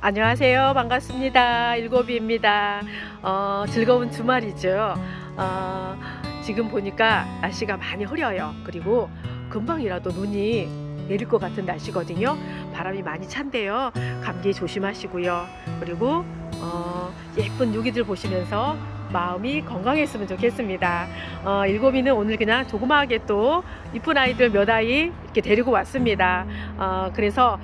안녕하세요. 반갑습니다. 일곱이입니다. 어, 즐거운 주말이죠. 어, 지금 보니까 날씨가 많이 흐려요. 그리고 금방이라도 눈이 내릴 것 같은 날씨거든요. 바람이 많이 찬데요. 감기 조심하시고요. 그리고 어, 예쁜 유기들 보시면서 마음이 건강했으면 좋겠습니다. 어, 일곱이는 오늘 그냥 조그마하게 또 이쁜 아이들 몇 아이 이렇게 데리고 왔습니다. 어, 그래서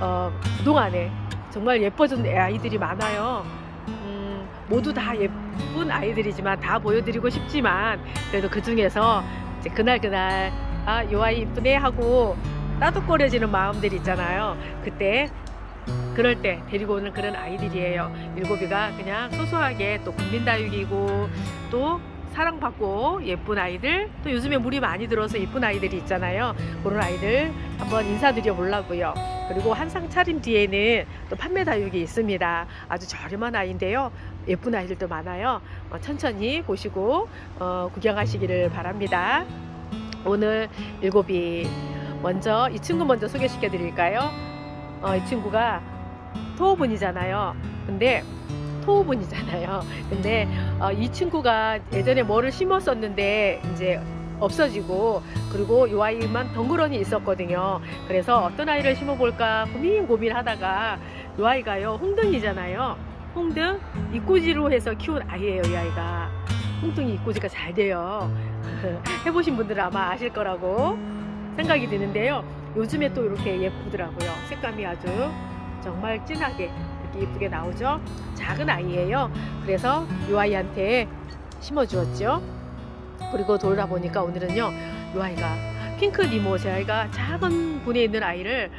어, 그동안에 정말 예뻐진 애 아이들이 많아요. 음, 모두 다 예쁜 아이들이지만 다 보여드리고 싶지만 그래도 그 중에서 이제 그날 그날 아, 요 아이 이쁘네 하고 따뜻거려지는 마음들이 있잖아요. 그때 그럴 때 데리고 오는 그런 아이들이에요. 일곱이가 그냥 소소하게 또 국민다육이고 또 사랑받고 예쁜 아이들 또 요즘에 물이 많이 들어서 예쁜 아이들이 있잖아요. 그런 아이들 한번 인사드려 보려고요. 그리고 한상 차림 뒤에는 또 판매 다육이 있습니다. 아주 저렴한 아이인데요. 예쁜 아이들도 많아요. 어, 천천히 보시고 어, 구경하시기를 바랍니다. 오늘 일곱이 먼저 이 친구 먼저 소개시켜 드릴까요? 어, 이 친구가 토호분이잖아요. 근데 토호분이잖아요. 근데 어, 이 친구가 예전에 뭐를 심었었는데 이제 없어지고 그리고 이 아이만 덩그러니 있었거든요. 그래서 어떤 아이를 심어볼까 고민 고민하다가 이 아이가요 홍등이잖아요. 홍등 이꼬지로 해서 키운 아이예요. 이 아이가 홍등이 이꼬지가 잘 돼요. 해보신 분들은 아마 아실 거라고 생각이 드는데요. 요즘에 또 이렇게 예쁘더라고요. 색감이 아주 정말 진하게 예쁘게 나오죠. 작은 아이예요. 그래서 이 아이한테 심어주었죠. 그리고 돌다 보니까 오늘은요, 이 아이가 핑크 니모 제 아이가 작은 분에 있는 아이를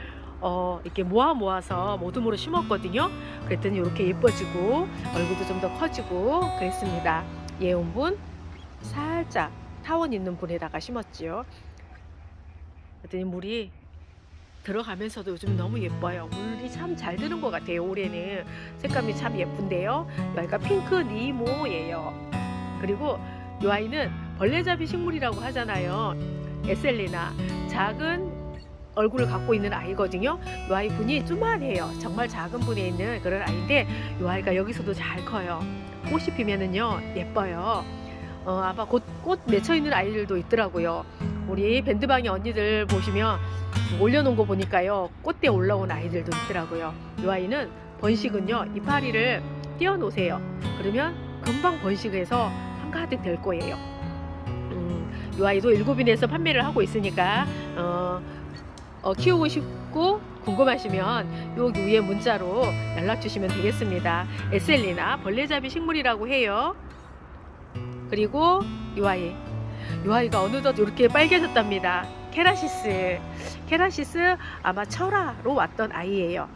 어, 이렇게 모아 모아서 모둠으로 심었거든요. 그랬더니 이렇게 예뻐지고 얼굴도 좀 더 커지고 그랬습니다. 예온분 살짝 타원 있는 분에다가 심었지요. 그랬더니 물이 들어가면서도 요즘 너무 예뻐요. 물이 참 잘 드는 것 같아요. 올해는 색감이 참 예쁜데요. 이 아이가 핑크 니모예요. 그리고 이 아이는 벌레잡이 식물이라고 하잖아요. 에셀레나 작은 얼굴을 갖고 있는 아이거든요. 이 아이 분이 쪼만해요. 정말 작은 분에 있는 그런 아이인데 이 아이가 여기서도 잘 커요. 꽃이 피면은요 예뻐요. 어, 아마 꽃, 꽃 맺혀 있는 아이들도 있더라고요. 우리 밴드방의 언니들 보시면 올려놓은 거 보니까요 꽃대 올라온 아이들도 있더라고요. 이 아이는 번식은요 이파리를 띄워 놓으세요. 그러면 금방 번식해서 한가득 될 거예요. 음, 이 아이도 일곱인에서 판매를 하고 있으니까 어, 어, 키우고 싶고 궁금하시면 요 위에 문자로 연락 주시면 되겠습니다. 에셀리나 벌레잡이 식물이라고 해요. 그리고 이 아이 이 아이가 어느덧 이렇게 빨개졌답니다. 케라시스 케라시스 아마 철화로 왔던 아이예요.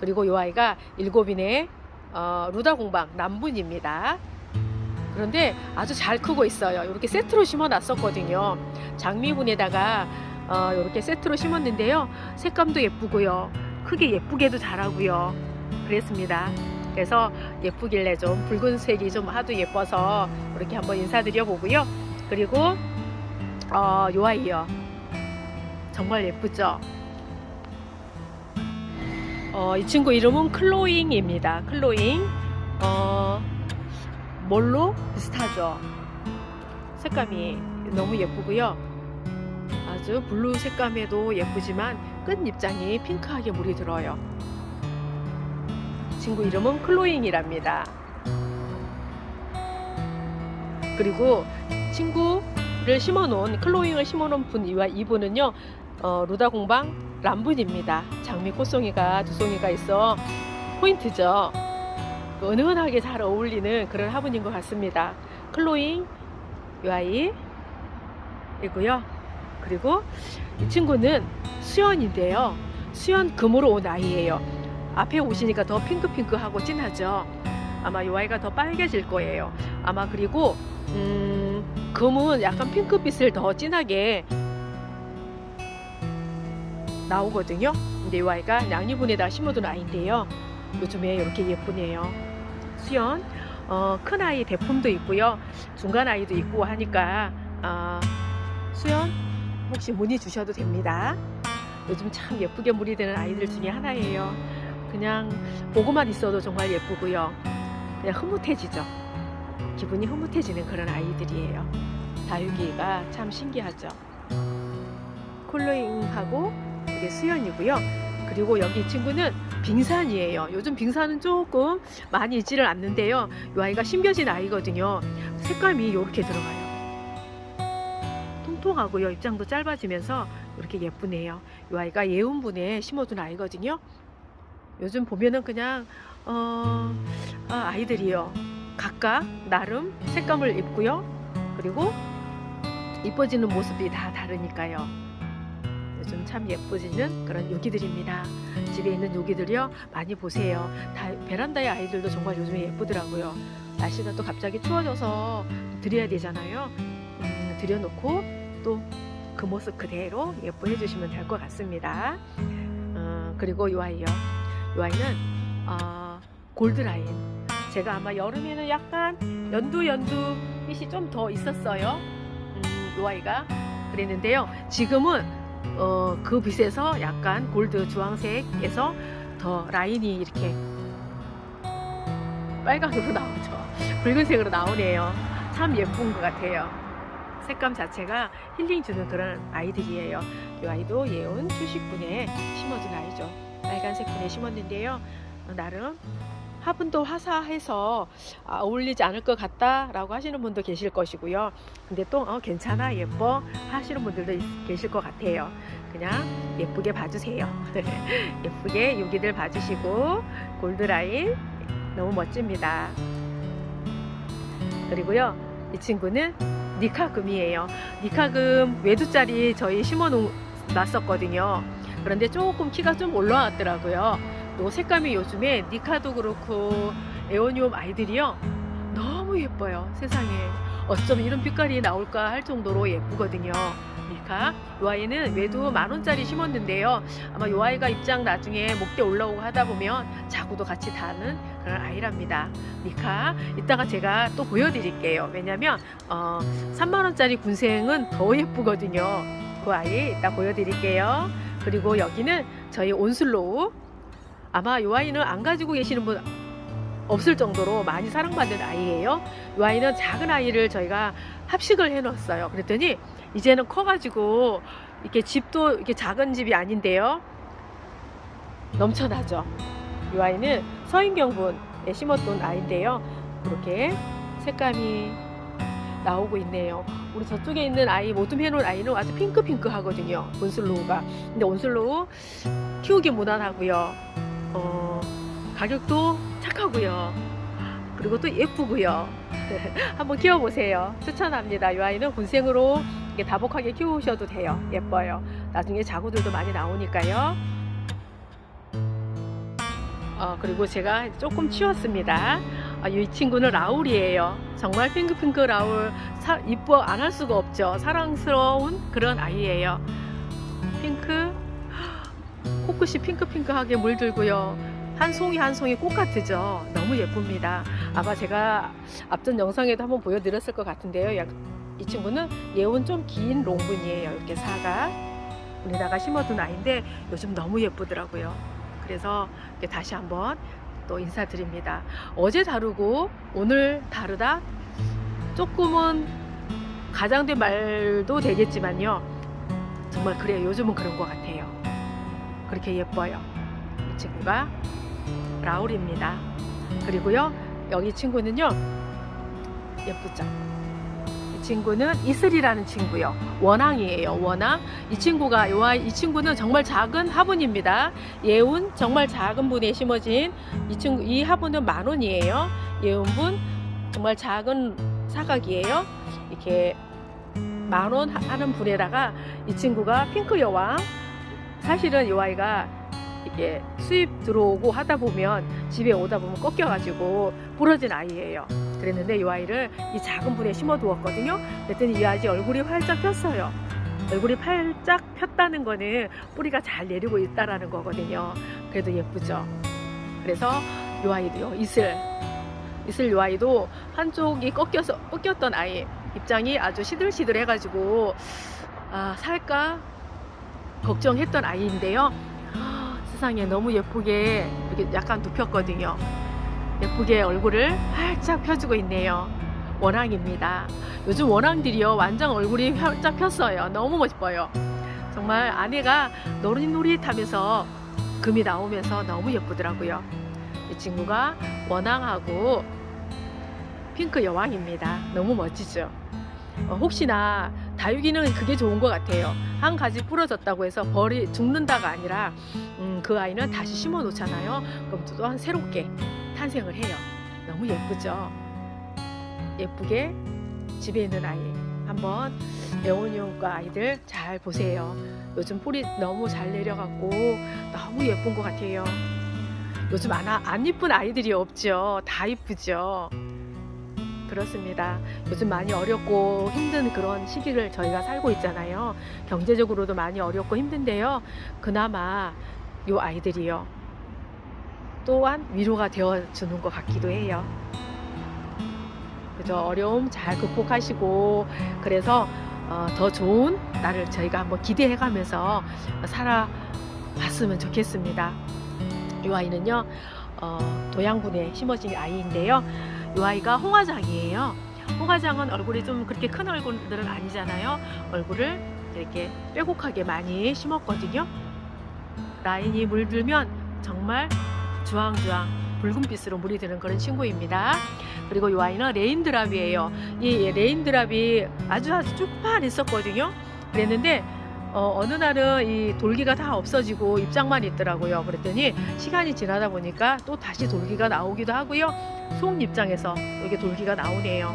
그리고 이 아이가 일곱인의 어, 루다 공방 남분입니다. 그런데 아주 잘 크고 있어요. 이렇게 세트로 심어 놨었거든요. 장미분에다가 어, 이렇게 세트로 심었는데요. 색감도 예쁘고요. 크게 예쁘게도 자라고요. 그랬습니다. 그래서 예쁘길래 좀 붉은색이 좀 하도 예뻐서 이렇게 한번 인사드려 보고요. 그리고 어, 요 아이요. 정말 예쁘죠? 어, 이 친구 이름은 클로잉입니다. 클로잉. 어, 뭘로 비슷하죠? 색감이 너무 예쁘고요. 아주 블루 색감에도 예쁘지만 끝 입장이 핑크하게 물이 들어요. 친구 이름은 클로잉이랍니다. 그리고 친구를 심어놓은 클로잉을 심어놓은 분 이와 이분은요 어, 루다 공방 람분입니다. 장미 꽃송이가 두 송이가 있어 포인트죠. 은은하게 잘 어울리는 그런 화분인 것 같습니다. 클로잉 이 아이이고요. 그리고 이 친구는 수연인데요. 수연 금으로 온 아이예요. 앞에 오시니까 더 핑크핑크하고 진하죠. 아마 이 아이가 더 빨개질 거예요. 아마 그리고 음, 금은 약간 핑크빛을 더 진하게 나오거든요. 근데 이 아이가 양리분에다 심어둔 아이인데요. 요즘에 이렇게 예쁘네요. 수연, 어, 큰 아이 대품도 있고요. 중간 아이도 있고 하니까 어, 수연 혹시 문의 주셔도 됩니다. 요즘 참 예쁘게 물이 되는 아이들 중에 하나예요. 그냥 보고만 있어도 정말 예쁘고요. 그냥 흐뭇해지죠. 기분이 흐뭇해지는 그런 아이들이에요. 다육이가 참 신기하죠. 콜로잉하고 이게 수연이고요. 그리고 여기 이 친구는 빙산이에요. 요즘 빙산은 조금 많이 있지를 않는데요. 이 아이가 심겨진 아이거든요. 색감이 이렇게 들어가요. 통통하고요. 입장도 짧아지면서 이렇게 예쁘네요. 이 아이가 예운분에 심어둔 아이거든요. 요즘 보면은 그냥 어, 아, 아이들이요. 각각 나름 색감을 입고요. 그리고 이뻐지는 모습이 다 다르니까요. 요즘 참 예뻐지는 그런 요기들입니다. 집에 있는 요기들이요. 많이 보세요. 다 베란다의 아이들도 정말 요즘에 예쁘더라고요. 날씨가 또 갑자기 추워져서 드려야 되잖아요. 음, 드려놓고 또 그 모습 그대로 예뻐해 주시면 될 것 같습니다. 어, 그리고 이 아이요. 이 아이는 어, 골드라인. 제가 아마 여름에는 약간 연두 연두 빛이 좀 더 있었어요. 음, 이 아이가 그랬는데요. 지금은 어, 그 빛에서 약간 골드 주황색에서 더 라인이 이렇게 빨강으로 나오죠. 붉은색으로 나오네요. 참 예쁜 것 같아요. 색감 자체가 힐링 주는 그런 아이들이에요. 이 아이도 예온 휴식분에 심어준 아이죠. 빨간색 분에 심었는데요. 어, 나름 화분도 화사해서 아, 어울리지 않을 것 같다라고 하시는 분도 계실 것이고요. 근데 또 어, 괜찮아 예뻐 하시는 분들도 있- 계실 것 같아요. 그냥 예쁘게 봐주세요. 예쁘게 여기들 봐주시고 골드라인 너무 멋집니다. 그리고요 이 친구는 니카금이에요. 니카금 외두짜리 저희 심어 놨었거든요. 그런데 조금 키가 좀 올라왔더라고요. 또 색감이 요즘에 니카도 그렇고 에오니움 아이들이요. 너무 예뻐요 세상에. 어쩜 이런 빛깔이 나올까 할 정도로 예쁘거든요. 니카 이 아이는 외도 만 원짜리 심었는데요. 아마 이 아이가 입장 나중에 목대 올라오고 하다 보면 자구도 같이 다는 그런 아이랍니다. 니카 이따가 제가 또 보여드릴게요. 왜냐면 어, 3만 원짜리 군생은 더 예쁘거든요. 그 아이 이따 보여드릴게요. 그리고 여기는 저희 온슬로우 아마 이 아이는 안 가지고 계시는 분 없을 정도로 많이 사랑받는 아이예요. 이 아이는 작은 아이를 저희가 합식을 해놨어요. 그랬더니 이제는 커가지고 이렇게 집도 이렇게 작은 집이 아닌데요. 넘쳐나죠. 이 아이는 서인경분에 심었던 아이인데요. 이렇게 색감이 나오고 있네요. 우리 저쪽에 있는 아이 모둠 해놓은 아이는 아주 핑크핑크 하거든요. 온슬로우가. 근데 온슬로우 키우기 무난하고요. 어, 가격도 착하고요. 그리고 또 예쁘고요. 한번 키워보세요. 추천합니다. 이 아이는 군생으로 이렇게 다복하게 키우셔도 돼요. 예뻐요. 나중에 자구들도 많이 나오니까요. 어, 그리고 제가 조금 치웠습니다. 아, 이 친구는 라울이에요. 정말 핑크핑크 라울. 사, 이뻐 안 할 수가 없죠. 사랑스러운 그런 아이예요. 핑크, 코끝이 핑크핑크하게 물들고요. 한 송이 한 송이 꽃 같으죠. 너무 예쁩니다. 아마 제가 앞전 영상에도 한번 보여드렸을 것 같은데요. 약- 이 친구는 예온 좀 긴 롱분이에요. 이렇게 사가 우리다가 심어둔 아이인데 요즘 너무 예쁘더라고요. 그래서 다시 한번 또 인사드립니다. 어제 다루고 오늘 다르다 조금은 가장된 말도 되겠지만요. 정말 그래요. 요즘은 그런 것 같아요. 그렇게 예뻐요. 이 친구가 라울입니다. 그리고요, 여기 친구는요, 예쁘죠? 이 친구는 이슬이라는 친구요. 원앙이에요. 원앙. 이 친구가 이 친구는 정말 작은 화분입니다. 예운 정말 작은 분에 심어진 이 친구 이 화분은 만 원이에요. 예운분 정말 작은 사각이에요. 이렇게 만원 하는 분에다가 이 친구가 핑크 여왕 사실은 이 아이가 이게 수입 들어오고 하다 보면 집에 오다 보면 꺾여가지고 부러진 아이예요. 그랬는데 이 아이를 이 작은 분에 심어두었거든요. 그랬더니 이 아이 얼굴이 활짝 폈어요. 얼굴이 활짝 폈다는 거는 뿌리가 잘 내리고 있다라는 거거든요. 그래도 예쁘죠. 그래서 이 아이도요. 이슬 이슬 이 아이도 한쪽이 꺾여서 꺾였던 아이 입장이 아주 시들시들해가지고 아 살까 걱정했던 아이인데요. 아, 세상에 너무 예쁘게 이렇게 약간 눕혔거든요. 예쁘게 얼굴을 활짝 펴주고 있네요. 원앙입니다. 요즘 원앙들이요 완전 얼굴이 활짝 폈어요. 너무 멋있어요. 정말 아내가 노릇노릇하면서 금이 나오면서 너무 예쁘더라고요. 이 친구가 원앙하고 핑크 여왕입니다. 너무 멋지죠. 어, 혹시나 다육이는 그게 좋은 것 같아요. 한 가지 부러졌다고 해서 벌이 죽는다가 아니라 음, 그 아이는 다시 심어 놓잖아요. 그럼 또한 새롭게 탄생을 해요. 너무 예쁘죠. 예쁘게 집에 있는 아이 한번 애원용과 아이들 잘 보세요. 요즘 뿌리 너무 잘 내려갔고 너무 예쁜 것 같아요. 요즘 안, 안 이쁜 아이들이 없죠. 다 이쁘죠. 그렇습니다. 요즘 많이 어렵고 힘든 그런 시기를 저희가 살고 있잖아요. 경제적으로도 많이 어렵고 힘든데요. 그나마 요 아이들이요. 또한 위로가 되어 주는 것 같기도 해요. 그죠? 어려움 잘 극복하시고 그래서 어, 더 좋은 날을 저희가 한번 기대해 가면서 살아봤으면 좋겠습니다. 이 아이는요, 어, 도양군에 심어진 아이인데요. 이 아이가 홍화장이에요. 홍화장은 얼굴이 좀 그렇게 큰 얼굴들은 아니잖아요. 얼굴을 이렇게 빼곡하게 많이 심었거든요. 라인이 물들면 정말 주황주황 붉은빛으로 물이 드는 그런 친구입니다. 그리고 이 아이는 레인드랍이에요. 이 레인드랍이 아주 아주 쭉만 있었거든요. 그랬는데 어, 느 날은 이 돌기가 다 없어지고 입장만 있더라고요. 그랬더니 시간이 지나다 보니까 또 다시 돌기가 나오기도 하고요. 속 입장에서 이게 돌기가 나오네요.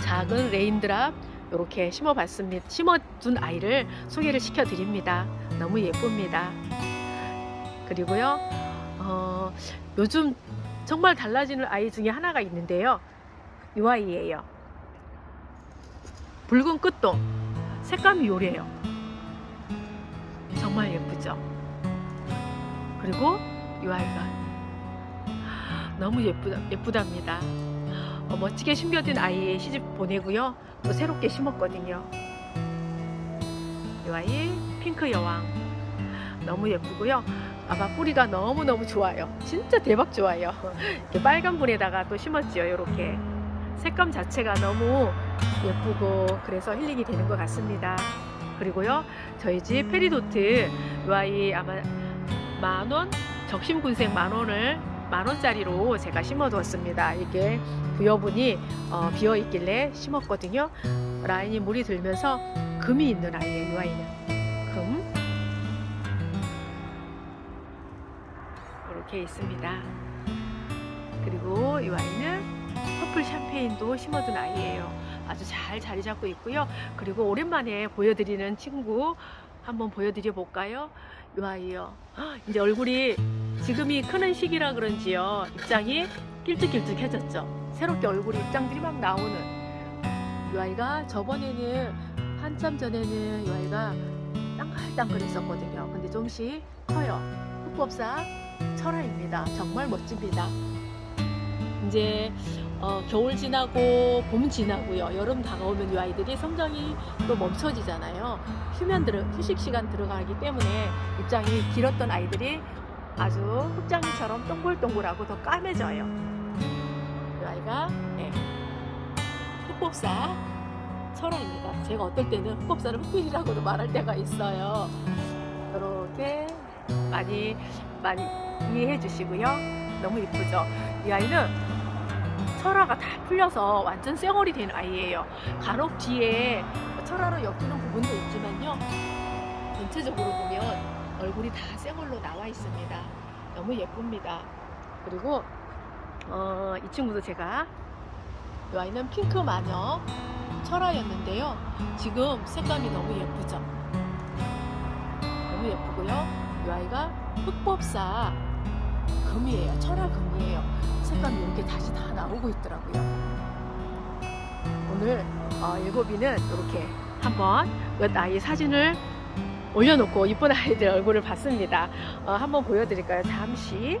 작은 레인드랍 이렇게 심어봤습니다. 심어둔 아이를 소개를 시켜드립니다. 너무 예쁩니다. 그리고요, 어, 요즘 정말 달라지는 아이 중에 하나가 있는데요. 이 아이예요. 붉은 끝동. 색감이 요래요. 정말 예쁘죠? 그리고 이 아이가 너무 예쁘다, 예쁘답니다. 어, 멋지게 심겨진 아이 시집 보내고요. 또 새롭게 심었거든요. 이 아이 핑크 여왕 너무 예쁘고요. 아마 뿌리가 너무너무 좋아요. 진짜 대박 좋아요. 이렇게 빨간 불에다가 또 심었지요. 이렇게 색감 자체가 너무 예쁘고 그래서 힐링이 되는 것 같습니다. 그리고요, 저희 집 페리도트 이 아이 아마 만 원, 적심군생 만 원을 만 원짜리로 제가 심어두었습니다. 이게 부여분이 어, 비어 있길래 심었거든요. 라인이 물이 들면서 금이 있는 아이예요. 이 아이는 금 이렇게 있습니다. 그리고 이 아이는 퍼플 샴페인도 심어둔 아이예요. 아주 잘 자리 잡고 있고요. 그리고 오랜만에 보여드리는 친구 한번 보여드려 볼까요? 이 아이요. 헉, 이제 얼굴이 지금이 크는 시기라 그런지요. 입장이 길쭉길쭉해졌죠. 새롭게 얼굴 입장들이 막 나오는 이 아이가 저번에는 한참 전에는 이 아이가 땅글땅글했었거든요. 근데 좀씩 커요. 흑법사 철화입니다. 정말 멋집니다. 이제 어, 겨울 지나고 봄 지나고요. 여름 다가오면 이 아이들이 성장이 또 멈춰지잖아요. 휴면 들어 휴식 시간 들어가기 때문에 입장이 길었던 아이들이 아주 흑장이처럼 동글동글하고 더 까매져요. 이 아이가 네. 흑법사 철화입니다. 제가 어떨 때는 흑법사를 흑필이라고도 말할 때가 있어요. 이렇게 많이 많이 이해해 주시고요. 너무 이쁘죠? 이 아이는 철화가 다 풀려서 완전 쌩얼이 된 아이예요. 간혹 뒤에 철화로 엮이는 부분도 있지만요. 전체적으로 보면 얼굴이 다 쌩얼로 나와 있습니다. 너무 예쁩니다. 그리고 어, 이 친구도 제가 이 아이는 핑크 마녀 철화였는데요. 지금 색감이 너무 예쁘죠? 너무 예쁘고요. 이 아이가 흑법사 금이에요. 철화 금이에요. 색감이 이렇게 다시 다 나오고 있더라고요. 오늘 어, 일곱이는 이렇게 한번 몇 아이 사진을 올려놓고 이쁜 아이들 얼굴을 봤습니다. 어, 한번 보여드릴까요? 잠시.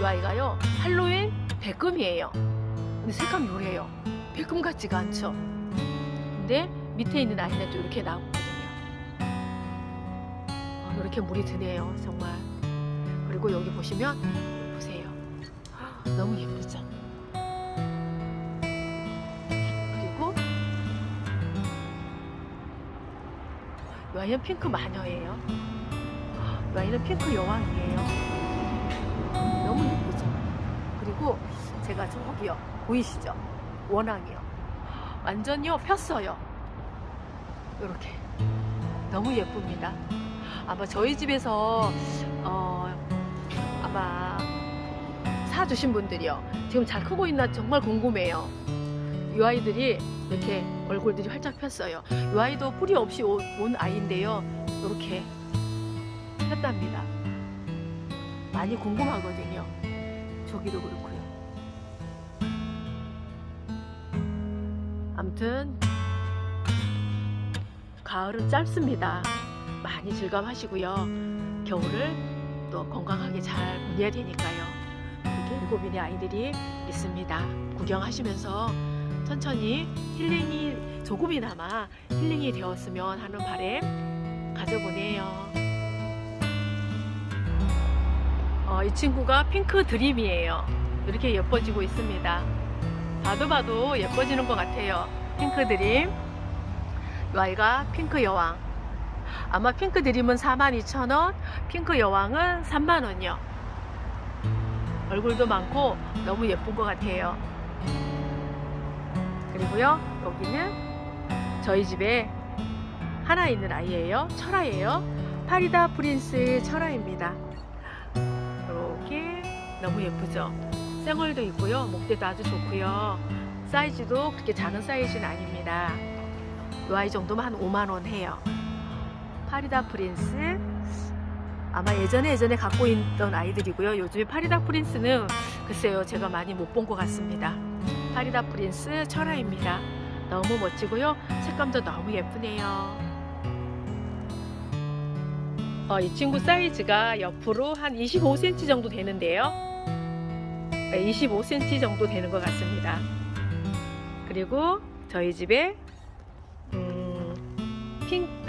이 아이가요 할로윈 백금이에요. 근데 색감이 요래요. 백금 같지가 않죠. 근데 밑에 있는 아이는 또 이렇게 나오거든요. 이렇게 물이 드네요 정말. 그리고 여기 보시면 보세요. 너무 예쁘죠? 그리고 이 아이는 핑크 마녀예요. 이 아이는 핑크 여왕이에요. 너무 예쁘죠? 그리고 제가 저기요 보이시죠? 원앙이요. 완전요 폈어요. 이렇게. 너무 예쁩니다 아마 저희 집에서 어, 아마 사주신 분들이요. 지금 잘 크고 있나 정말 궁금해요. 이 아이들이 이렇게 얼굴들이 활짝 폈어요. 이 아이도 뿌리 없이 오- 온 아이인데요. 이렇게 폈답니다. 많이 궁금하거든요. 저기도 그렇고요. 아무튼 가을은 짧습니다. 많이 즐감하시고요. 겨울을 또 건강하게 잘 보내야 되니까요. 이렇게 일곱인의 아이들이 있습니다. 구경하시면서 천천히 힐링이 조금이나마 힐링이 되었으면 하는 바램 가져보네요. 어, 이 친구가 핑크 드림이에요. 이렇게 예뻐지고 있습니다. 봐도 봐도 예뻐지는 것 같아요. 핑크 드림. 이 아이가 핑크 여왕. 아마 핑크 드림은 42,000원, 핑크 여왕은 3만원이요. 얼굴도 많고 너무 예쁜 것 같아요. 그리고요, 여기는 저희 집에 하나 있는 아이예요. 철아예요. 파리다 프린스 철아입니다. 이렇게 너무 예쁘죠? 생얼도 있고요. 목대도 아주 좋고요. 사이즈도 그렇게 작은 사이즈는 아닙니다. 이 아이 정도면 한 5만 원 해요. 파리다 프린스 아마 예전에 예전에 갖고 있던 아이들이고요. 요즘에 파리다 프린스는 글쎄요 제가 많이 못 본 것 같습니다. 파리다 프린스 철아입니다. 너무 멋지고요. 색감도 너무 예쁘네요. 어, 이 친구 사이즈가 옆으로 한 25cm 정도 되는데요. 25cm 정도 되는 것 같습니다. 그리고 저희 집에 음, 핑크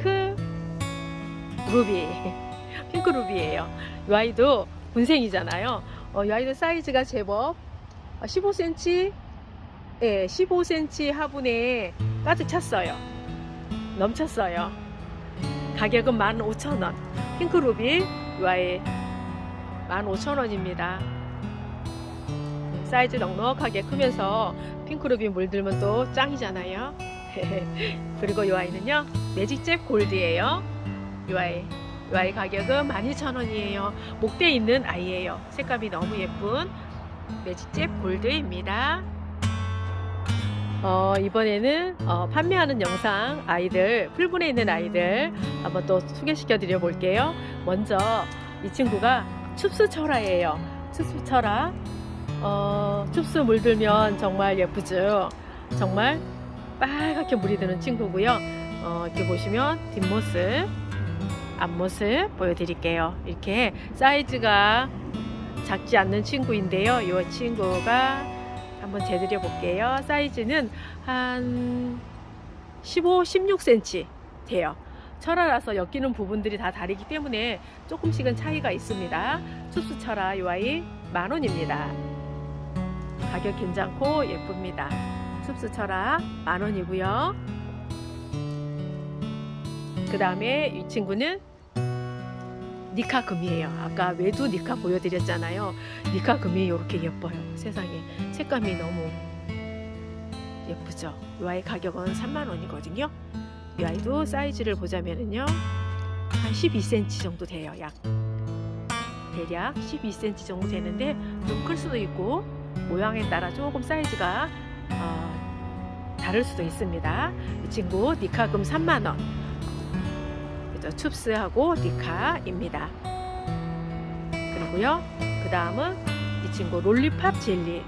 루비 핑크 루비예요. 이 아이도 군생이잖아요. 어, 이 아이도 사이즈가 제법 15cm 예, 15cm 화분에 가득 찼어요. 넘쳤어요. 가격은 15,000원. 핑크 루비 이 아이 15,000원입니다. 사이즈 넉넉하게 크면서 핑크 루비 물들면 또 짱이잖아요. 그리고 이 아이는요 매직잽 골드예요. 이 아이 가격은 12,000원이에요. 목대 있는 아이예요. 색감이 너무 예쁜 매직잽 골드입니다. 어, 이번에는 어, 판매하는 영상 아이들 풀분에 있는 아이들 한번 또 소개시켜 드려 볼게요. 먼저 이 친구가 춥스철화예요. 춥스철화 어, 춥스 물들면 정말 예쁘죠. 정말 빨갛게 물이 드는 친구고요. 어, 이렇게 보시면 뒷모습, 앞모습 보여드릴게요. 이렇게 사이즈가 작지 않는 친구인데요. 이 친구가 한번 재드려 볼게요. 사이즈는 한 15, 16cm 돼요. 철화라서 엮이는 부분들이 다 다르기 때문에 조금씩은 차이가 있습니다. 춥스 철화 이 아이 만 원입니다. 가격 괜찮고 예쁩니다. 숲수 철학 만 원이고요. 그 다음에 이 친구는 니카 금이에요. 아까 외두 니카 보여드렸잖아요. 니카 금이 이렇게 예뻐요. 세상에 색감이 너무 예쁘죠. 이 아이 가격은 3만 원이거든요. 이 아이도 사이즈를 보자면은요 한 12cm 정도 돼요. 약 대략 12cm 정도 되는데 좀 클 수도 있고 모양에 따라 조금 사이즈가 어, 다를 수도 있습니다. 이 친구 니카금 3만 원. 춥스하고 니카입니다. 그리고요. 그 다음은 이 친구 롤리팝 젤리.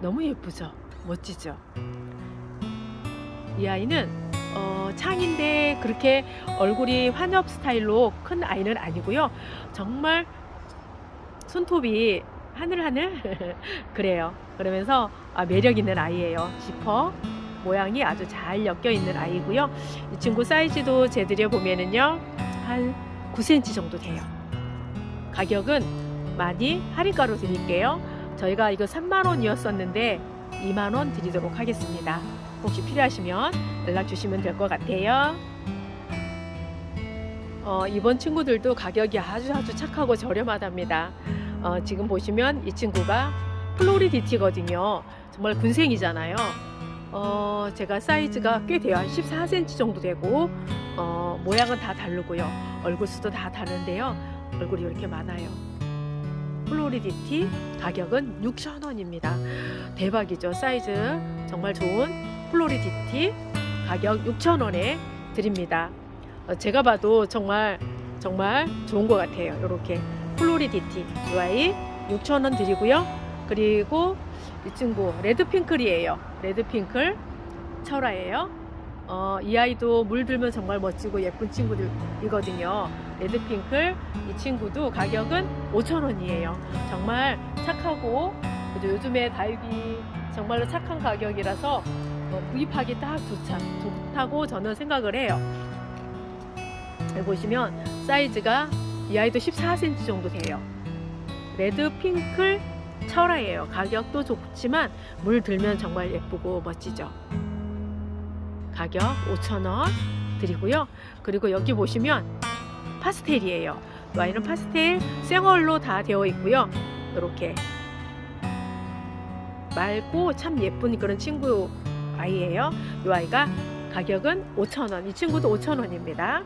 너무 예쁘죠? 멋지죠? 이 아이는 어, 창인데 그렇게 얼굴이 환엽 스타일로 큰 아이는 아니고요. 정말 손톱이 하늘하늘 그래요. 그러면서 아, 매력 있는 아이예요. 지퍼 모양이 아주 잘 엮여 있는 아이고요. 이 친구 사이즈도 재들여 보면은요 한 9cm 정도 돼요. 가격은 많이 할인가로 드릴게요. 저희가 이거 3만 원이었었는데 2만 원 드리도록 하겠습니다. 혹시 필요하시면 연락 주시면 될 것 같아요. 어, 이번 친구들도 가격이 아주 아주 착하고 저렴하답니다. 어, 지금 보시면 이 친구가 플로리디티거든요. 정말 군생이잖아요. 어, 제가 사이즈가 꽤 돼요. 한 14cm 정도 되고 어, 모양은 다 다르고요. 얼굴 수도 다 다른데요. 얼굴이 이렇게 많아요. 플로리디티 가격은 6,000원입니다. 대박이죠. 사이즈 정말 좋은 플로리디티 가격 6,000원에 드립니다. 어, 제가 봐도 정말 정말 좋은 것 같아요. 이렇게 플로리디티 UI 6,000원 드리고요. 그리고 이 친구 레드핑클이에요. 레드핑클 철화예요. 어, 이 아이도 물들면 정말 멋지고 예쁜 친구들이거든요. 레드핑클 이 친구도 가격은 5,000원이에요. 정말 착하고? 요즘에 다육이 정말로 착한 가격이라서 어, 구입하기 딱 좋자, 좋다고 저는 생각을 해요. 여기 보시면 사이즈가 이 아이도 14cm 정도 돼요. 레드핑클 철화예요. 가격도 좋지만 물 들면 정말 예쁘고 멋지죠. 가격 5,000원 드리고요. 그리고 여기 보시면 파스텔이에요. 이 아이는 파스텔 생얼로 다 되어 있고요. 이렇게 맑고 참 예쁜 그런 친구 아이예요. 이 아이가 가격은 5,000원. 이 친구도 5,000원입니다.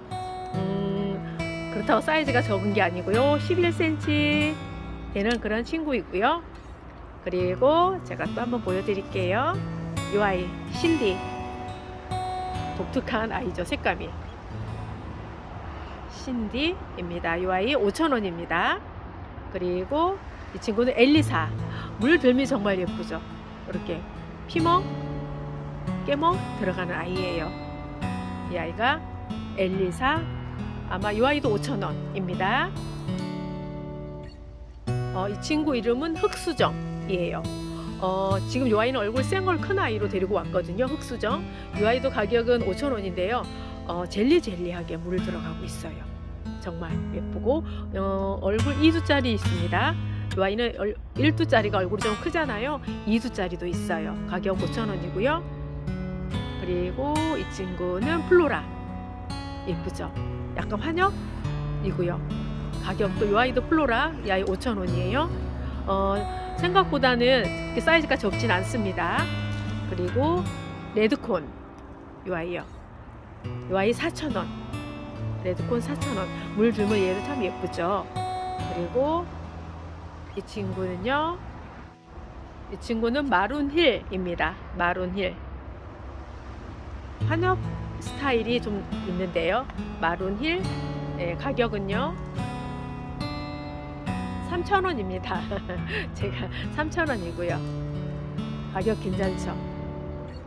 음, 그렇다고 사이즈가 적은 게 아니고요. 11cm 되는 그런 친구이고요. 그리고 제가 또 한번 보여드릴게요. 이 아이 신디 독특한 아이죠 색감이 신디입니다. 이 아이 5,000원입니다. 그리고 이 친구는 엘리사 물 들미 정말 예쁘죠. 이렇게 피멍 깨멍 들어가는 아이예요. 이 아이가 엘리사 아마 이 아이도 5,000원입니다. 어, 이 친구 이름은 흑수정이에요. 어, 지금 이 아이는 얼굴 생얼 큰 아이로 데리고 왔거든요. 흑수정. 이 아이도 가격은 5,000원인데요. 어, 젤리젤리하게 물 들어가고 있어요. 정말 예쁘고 어, 얼굴 2두짜리 있습니다. 이 아이는 1두짜리가 얼굴이 좀 크잖아요. 2두짜리도 있어요. 가격 5,000원이고요. 그리고 이 친구는 플로라. 예쁘죠? 약간 환엽이고요. 가격도 이 아이도 플로라 이 아이 5,000원이에요. 어, 생각보다는 사이즈가 적진 않습니다. 그리고 레드콘 이 아이요. 이 아이 4,000원. 레드콘 4,000원. 물 들면 얘도 참 예쁘죠. 그리고 이 친구는요. 이 친구는 마룬힐입니다. 마룬힐. 환엽 스타일이 좀 있는데요. 마룬힐 네, 가격은요. 3,000원입니다. 제가 3,000원이고요. 가격 괜찮죠?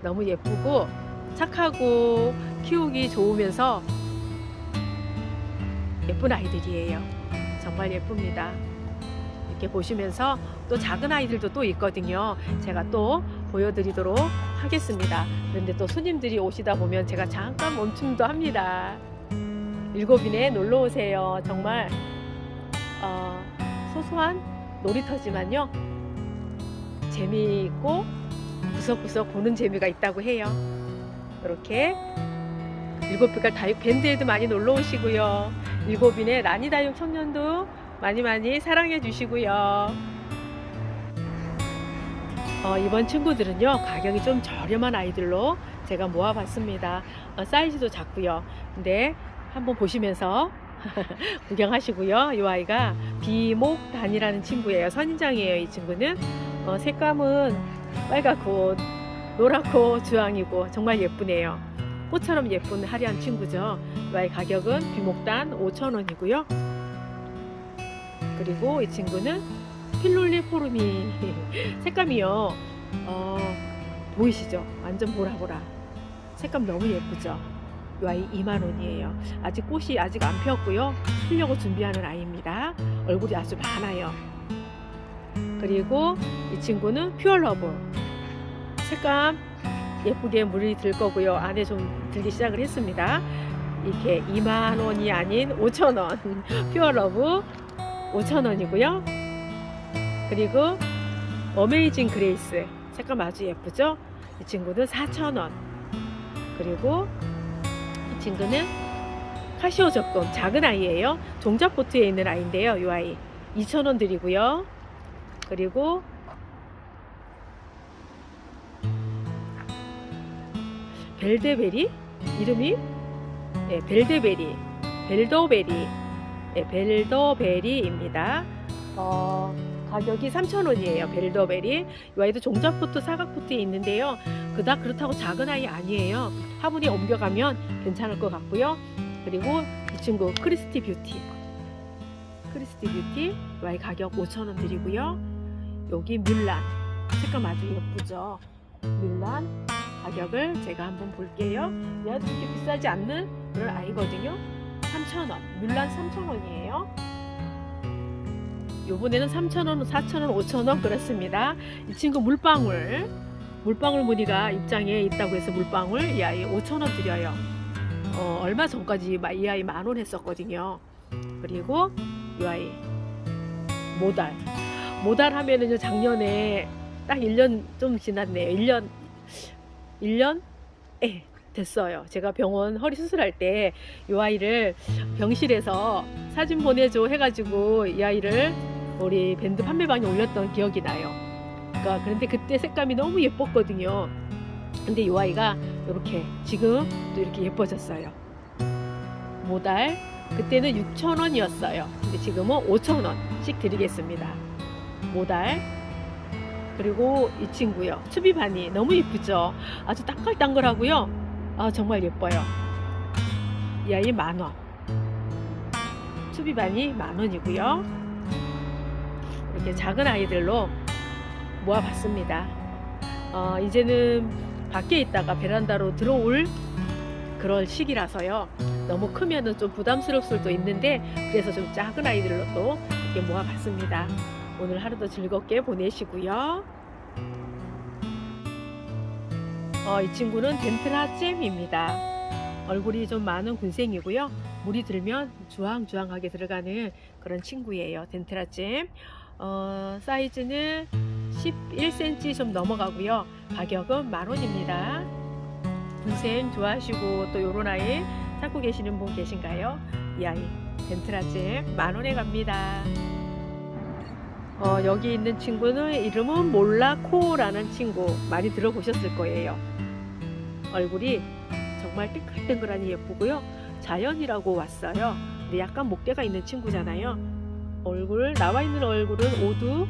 너무 예쁘고 착하고 키우기 좋으면서 예쁜 아이들이에요. 정말 예쁩니다. 이렇게 보시면서 또 작은 아이들도 또 있거든요. 제가 또 보여드리도록 하겠습니다. 그런데 또 손님들이 오시다 보면 제가 잠깐 멈춤도 합니다. 일곱인에 놀러 오세요. 정말 어, 소소한 놀이터지만요. 재미있고 구석구석 보는 재미가 있다고 해요. 이렇게 일곱 빛깔 다육 밴드에도 많이 놀러 오시고요. 일곱인의 라니 다육 청년도 많이 많이 사랑해 주시고요. 어, 이번 친구들은요 가격이 좀 저렴한 아이들로 제가 모아봤습니다. 어, 사이즈도 작고요. 근데 한번 보시면서 구경하시고요. 이 아이가 비목단이라는 친구예요. 선인장이에요. 이 친구는 어, 색감은 빨갛고 노랗고 주황이고 정말 예쁘네요. 꽃처럼 예쁜 화려한 친구죠. 이 아이 가격은 비목단 5,000원이고요. 그리고 이 친구는 필룰리 포르미 색감이요. 어, 보이시죠? 완전 보라보라. 색감 너무 예쁘죠? 이 아이 2만 원이에요. 아직 꽃이 아직 안 피었고요. 피려고 준비하는 아이입니다. 얼굴이 아주 많아요. 그리고 이 친구는 퓨어러브. 색감 예쁘게 물이 들 거고요. 안에 좀 들기 시작을 했습니다. 이렇게 2만 원이 아닌 5천 원. 퓨어러브 5천 원이고요. 그리고 어메이징 그레이스 색감 아주 예쁘죠? 이 친구는 4천 원. 그리고 이 친구는 카시오 적금 작은 아이예요. 종자포트에 있는 아이인데요. 이 아이 2천 원 드리고요. 그리고 벨데베리 이름이 네, 벨데베리 벨더베리 네, 벨더베리입니다. 어, 가격이 3,000원이에요. 벨더베리. 이 아이도 종자포트 사각포트에 있는데요. 그닥 그렇다고 작은 아이 아니에요. 화분에 옮겨가면 괜찮을 것 같고요. 그리고 이 친구 크리스티 뷰티. 크리스티 뷰티. 이 아이 가격 5,000원 드리고요. 여기 뮬란. 색감 아주 예쁘죠. 뮬란. 가격을 제가 한번 볼게요. 얘도 그렇게 비싸지 않는 그런 아이거든요. 3,000원. 뮬란 3,000원이에요. 요번에는 3,000원, 4,000원, 5,000원 그렇습니다. 이 친구 물방울. 물방울 무늬가 입장에 있다고 해서 물방울 이 아이 5,000원 드려요. 어, 얼마 전까지 마- 이 아이 만 원 했었거든요. 그리고 이 아이 모달. 모달 하면은요 작년에 딱 1년 좀 지났네요. 1년 1년? 예, 됐어요. 제가 병원 허리 수술할 때 이 아이를 병실에서 사진 보내줘 해가지고 이 아이를 우리 밴드 판매방에 올렸던 기억이 나요. 그러니까 그런데 그때 색감이 너무 예뻤거든요. 근데 이 아이가 이렇게 지금 또 이렇게 예뻐졌어요. 모달 그때는 6,000원이었어요. 근데 지금은 5,000원씩 드리겠습니다. 모달 그리고 이 친구요. 추비바니 너무 예쁘죠? 아주 따글따글하고요. 아 정말 예뻐요. 이 아이 만 원. 추비바니 만 원이고요. 이렇게 작은 아이들로 모아봤습니다. 어, 이제는 밖에 있다가 베란다로 들어올 그럴 시기라서요. 너무 크면은 좀 부담스러울 수도 있는데 그래서 좀 작은 아이들로 또 이렇게 모아봤습니다. 오늘 하루도 즐겁게 보내시고요. 어, 이 친구는 덴트라 잼입니다. 얼굴이 좀 많은 군생이고요. 물이 들면 주황주황하게 들어가는 그런 친구예요. 덴트라 잼. 어, 사이즈는 11cm 좀 넘어가고요. 가격은 만 원입니다. 군생 좋아하시고 또 요런 아이 찾고 계시는 분 계신가요? 이 아이 덴트라 잼만 원에 갑니다. 어, 여기 있는 친구는 이름은 몰라코라는 친구 많이 들어보셨을 거예요. 얼굴이 정말 땡글땡글하니 예쁘고요. 자연이라고 왔어요. 근데 약간 목대가 있는 친구잖아요. 얼굴 나와 있는 얼굴은 모두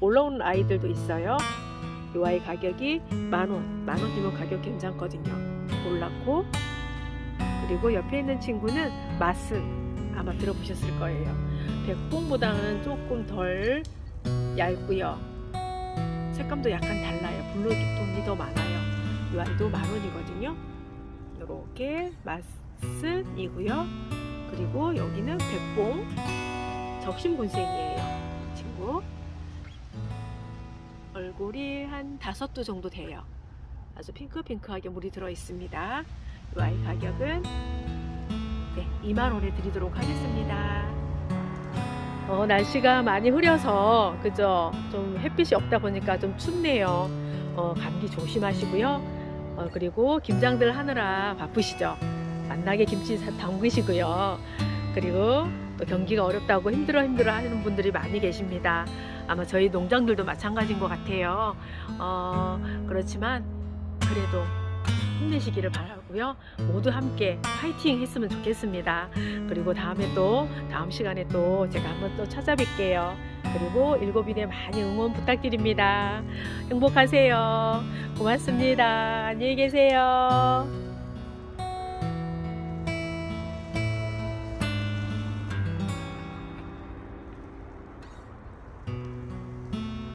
올라오는 아이들도 있어요. 이 아이 가격이 만 원, 만 원이면 가격 괜찮거든요. 몰라코 그리고 옆에 있는 친구는 맛은 아마 들어보셨을 거예요. 백봉보다는 조금 덜 얇고요. 색감도 약간 달라요. 블루톤이 더 많아요. 이 아이도 만 원이거든요. 이렇게 맛은이고요. 그리고 여기는 백봉 적심군생이에요. 친구 얼굴이 한 다섯 도 정도 돼요. 아주 핑크핑크하게 물이 들어 있습니다. 이 아이 가격은 네, 2만 원에 드리도록 하겠습니다. 어, 날씨가 많이 흐려서 그죠? 좀 햇빛이 없다 보니까 좀 춥네요. 어, 감기 조심하시고요. 어, 그리고 김장들 하느라 바쁘시죠? 만나게 김치 사- 담그시고요. 그리고 또 경기가 어렵다고 힘들어 힘들어 하시는 분들이 많이 계십니다. 아마 저희 농장들도 마찬가지인 것 같아요. 어, 그렇지만 그래도 힘내시기를 바라고요. 모두 함께 파이팅 했으면 좋겠습니다. 그리고 다음에 또 다음 시간에 또 제가 한번 또 찾아뵐게요. 그리고 일곱인에 많이 응원 부탁드립니다. 행복하세요. 고맙습니다. 안녕히 계세요.